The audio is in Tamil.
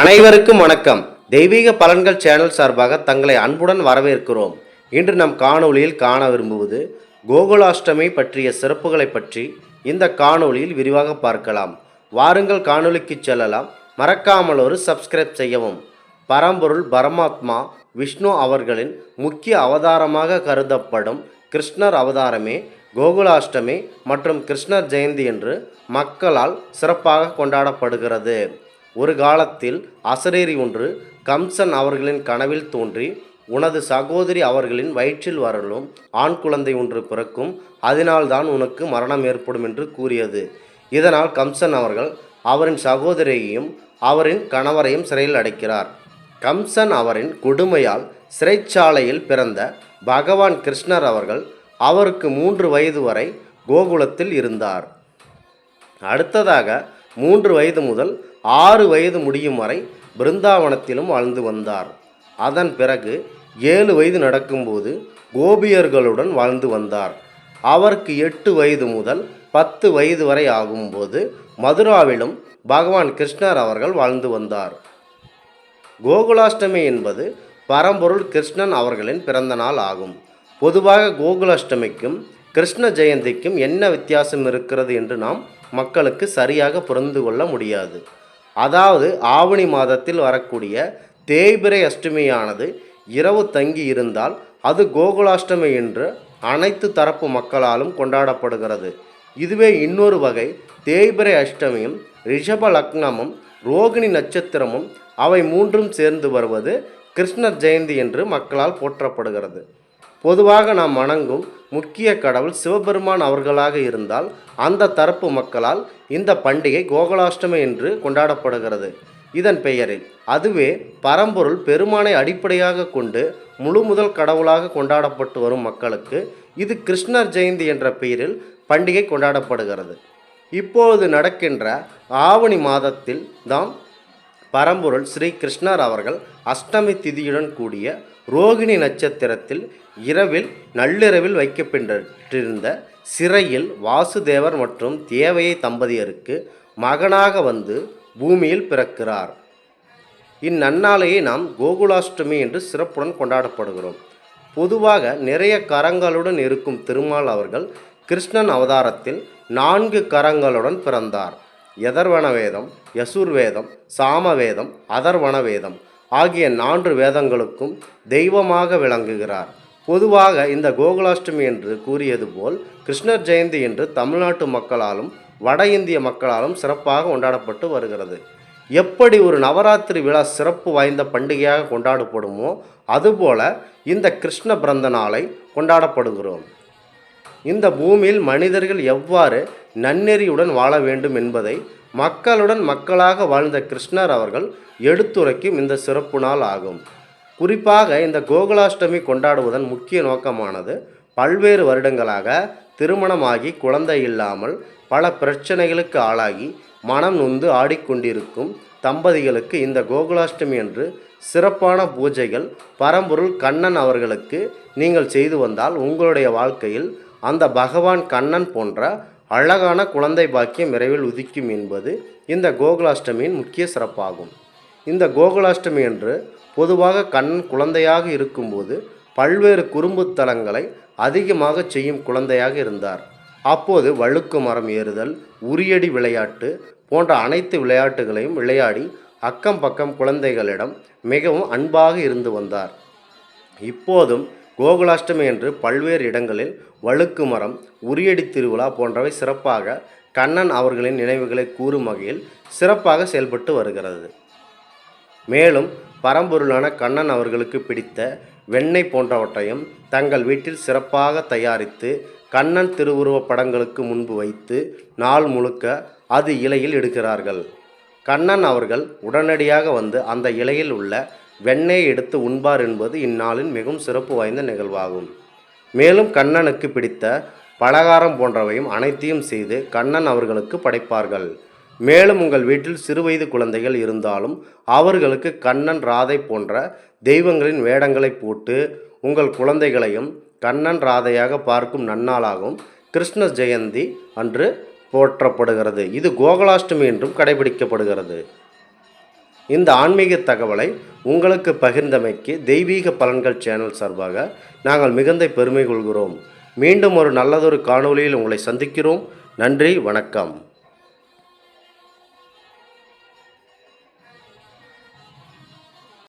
அனைவருக்கும் வணக்கம். தெய்வீக பலன்கள் சேனல் சார்பாக தங்களை அன்புடன் வரவேற்கிறோம். இன்று நம் காணொளியில் காண விரும்புவது கோகுலாஷ்டமி பற்றிய சிறப்புகளை பற்றி இந்த காணொளியில் விரிவாக பார்க்கலாம். வாருங்கள் காணொளிக்கு செல்லலாம். மறக்காமல் ஒரு சப்ஸ்கிரைப் செய்யவும். பரம்பொருள் பரமாத்மா விஷ்ணு அவர்களின் முக்கிய அவதாரமாக கருதப்படும் கிருஷ்ணர் அவதாரமே கோகுலாஷ்டமி மற்றும் கிருஷ்ணர் ஜெயந்தி என்று மக்களால் சிறப்பாக கொண்டாடப்படுகிறது. ஒரு காலத்தில் அசரேரி ஒன்று கம்சன் அவர்களின் கனவில் தோன்றி உனது சகோதரி அவர்களின் வயிற்றில் வரலும் ஆண் குழந்தை ஒன்று பிறக்கும் அதனால்தான் உனக்கு மரணம் ஏற்படும் என்று கூறியது. இதனால் கம்சன் அவர்கள் அவரின் சகோதரியையும் அவரின் கணவரையும் சிறையில் அடைக்கிறார். கம்சன் அவரின் கொடுமையால் சிறைச்சாலையில் பிறந்த பகவான் கிருஷ்ணர் அவர்கள் அவருக்கு மூன்று வயது வரை கோகுலத்தில் இருந்தார். அடுத்ததாக மூன்று வயது முதல் ஆறு வயது முடியும் வரை பிருந்தாவனத்திலும் வாழ்ந்து வந்தார். அதன் பிறகு ஏழு வயது நடக்கும்போது கோபியர்களுடன் வாழ்ந்து வந்தார். அவருக்கு எட்டு வயது முதல் பத்து வயது வரை ஆகும்போது மதுராவிலும் பகவான் கிருஷ்ணர் அவர்கள் வாழ்ந்து வந்தார். கோகுலாஷ்டமி என்பது பரம்பொருள் கிருஷ்ணன் அவர்களின் பிறந்த நாள் ஆகும். பொதுவாக கோகுலாஷ்டமிக்கும் கிருஷ்ண ஜெயந்திக்கும் என்ன வித்தியாசம் இருக்கிறது என்று நாம் மக்களுக்கு சரியாக புரிந்து கொள்ள முடியாது. அதாவது ஆவணி மாதத்தில் வரக்கூடிய தேய்பிரை அஷ்டமியானது இரவு தங்கி இருந்தால் அது கோகுலாஷ்டமி என்று அனைத்து தரப்பு மக்களாலும் கொண்டாடப்படுகிறது. இதுவே இன்னொரு வகை தேய்பிரை அஷ்டமியும் ரிஷப லக்னமும் ரோகிணி நட்சத்திரமும் அவை மூன்றும் சேர்ந்து வருவது கிருஷ்ணர் ஜெயந்தி என்று மக்களால் போற்றப்படுகிறது. பொதுவாக நாம் வணங்கும் முக்கிய கடவுள் சிவபெருமான் அவர்களாக இருந்தால் அந்த தரப்பு மக்களால் இந்த பண்டிகை கோகுலாஷ்டமி என்று கொண்டாடப்படுகிறது. இதன் பெயரில் அதுவே பரம்பொருள் பெருமானை அடிப்படையாக கொண்டு முழு முதல் கடவுளாக கொண்டாடப்பட்டு வரும் மக்களுக்கு இது கிருஷ்ணர் ஜெயந்தி என்ற பெயரில் பண்டிகை கொண்டாடப்படுகிறது. இப்பொழுது நடக்கின்ற ஆவணி மாதத்தில் தான் பரம்பொருள் ஸ்ரீ கிருஷ்ணர் அவர்கள் அஷ்டமி திதியுடன் கூடிய ரோகிணி நட்சத்திரத்தில் இரவில் நள்ளிரவில் வைக்கப்பட்டிருந்த சிறையில் வாசுதேவர் மற்றும் தேவையை தம்பதியருக்கு மகனாக வந்து பூமியில் பிறக்கிறார். இந்நன்னாளையை நாம் கோகுலாஷ்டமி என்று சிறப்புடன் கொண்டாடப்படுகிறோம். பொதுவாக நிறைய கரங்களுடன் இருக்கும் திருமால் அவர்கள் கிருஷ்ணன் அவதாரத்தில் நான்கு கரங்களுடன் பிறந்தார். யதர்வன வேதம் சாமவேதம் வேதம் அதர்வன வேதம். ஆகிய நான்கு வேதங்களுக்கும் தெய்வமாக விளங்குகிறார். பொதுவாக இந்த கோகுலாஷ்டமி என்று கூறியது போல் கிருஷ்ணர் ஜெயந்தி என்று தமிழ்நாட்டு மக்களாலும் வட இந்திய மக்களாலும் சிறப்பாக கொண்டாடப்பட்டு வருகிறது. எப்படி ஒரு நவராத்திரி விழா சிறப்பு வாய்ந்த பண்டிகையாக கொண்டாடப்படுமோ அதுபோல இந்த கிருஷ்ண பிறந்த நாளை கொண்டாடப்படுகிறோம். இந்த பூமியில் மனிதர்கள் எவ்வாறு நன்னெறியுடன் வாழ வேண்டும் என்பதை மக்களுடன் மக்களாக வாழ்ந்த கிருஷ்ணர் அவர்கள் எடுத்துரைக்கும் இந்த சிறப்பு நாள் ஆகும். குறிப்பாக இந்த கோகுலாஷ்டமி கொண்டாடுவதன் முக்கிய நோக்கமானது பல்வேறு வருடங்களாக திருமணமாகி குழந்தை இல்லாமல் பல பிரச்சனைகளுக்கு ஆளாகி மனம் நொந்து ஆடிக்கொண்டிருக்கும் தம்பதிகளுக்கு இந்த கோகுலாஷ்டமி என்று சிறப்பான பூஜைகள் பரம்பொருள் கண்ணன் அவர்களுக்கு நீங்கள் செய்து வந்தால் உங்களுடைய வாழ்க்கையில் அந்த பகவான் கண்ணன் போன்ற அழகான குழந்தை பாக்கியம் விரைவில் உதிக்கும் என்பது இந்த கோகுலாஷ்டமியின் முக்கிய சிறப்பாகும். இந்த கோகுலாஷ்டமி என்று பொதுவாக கண்ணன் குழந்தையாக இருக்கும்போது பல்வேறு குறும்புத்தலங்களை அதிகமாக செய்யும் குழந்தையாக இருந்தார். அப்போது வழுக்கு மரம் ஏறுதல் உரியடி விளையாட்டு போன்ற அனைத்து விளையாட்டுகளையும் விளையாடி அக்கம் பக்கம் குழந்தைகளிடம் மிகவும் அன்பாக இருந்து வந்தார். இப்போதும் கோகுலாஷ்டமி என்று பல்வேறு இடங்களில் வழுக்கு மரம் உரியடி திருவிழா போன்றவை சிறப்பாக கண்ணன் அவர்களின் நினைவுகளை கூறும் வகையில் சிறப்பாக செயல்பட்டு வருகிறது. மேலும் பரம்பொருளான கண்ணன் அவர்களுக்கு பிடித்த வெண்ணெய் போன்றவற்றையும் தங்கள் வீட்டில் சிறப்பாக தயாரித்து கண்ணன் திருவுருவப் படங்களுக்கு முன்பு வைத்து நாள் முழுக்க அது இலையில் எடுக்கிறார்கள் கண்ணன் அவர்கள் உடனடியாக வந்து அந்த இலையில் உள்ள வெண்ணெய் எடுத்து உண்பார் என்பது இந்நாளின் மிகவும் சிறப்பு வாய்ந்த நிகழ்வாகும். மேலும் கண்ணனுக்கு பிடித்த பலகாரம் போன்றவையும் அனைத்தையும் செய்து கண்ணன் அவர்களுக்கு படைப்பார்கள். மேலும் உங்கள் வீட்டில் சிறுவயது குழந்தைகள் இருந்தாலும் அவர்களுக்கு கண்ணன் ராதை போன்ற தெய்வங்களின் வேடங்களை போட்டு உங்கள் குழந்தைகளையும் கண்ணன் ராதையாக பார்க்கும் நன்னாளாகவும் கிருஷ்ண ஜெயந்தி அன்று போற்றப்படுகிறது. இது கோகுலாஷ்டமி என்றும் கடைபிடிக்கப்படுகிறது. இந்த ஆன்மீக தகவலை உங்களுக்கு பகிர்ந்தமைக்கு தெய்வீக பலன்கள் சேனல் சார்பாக நாங்கள் மிகுந்த பெருமை கொள்கிறோம். மீண்டும் ஒரு நல்லதொரு காணொலியில் உங்களை சந்திக்கிறோம். நன்றி வணக்கம்.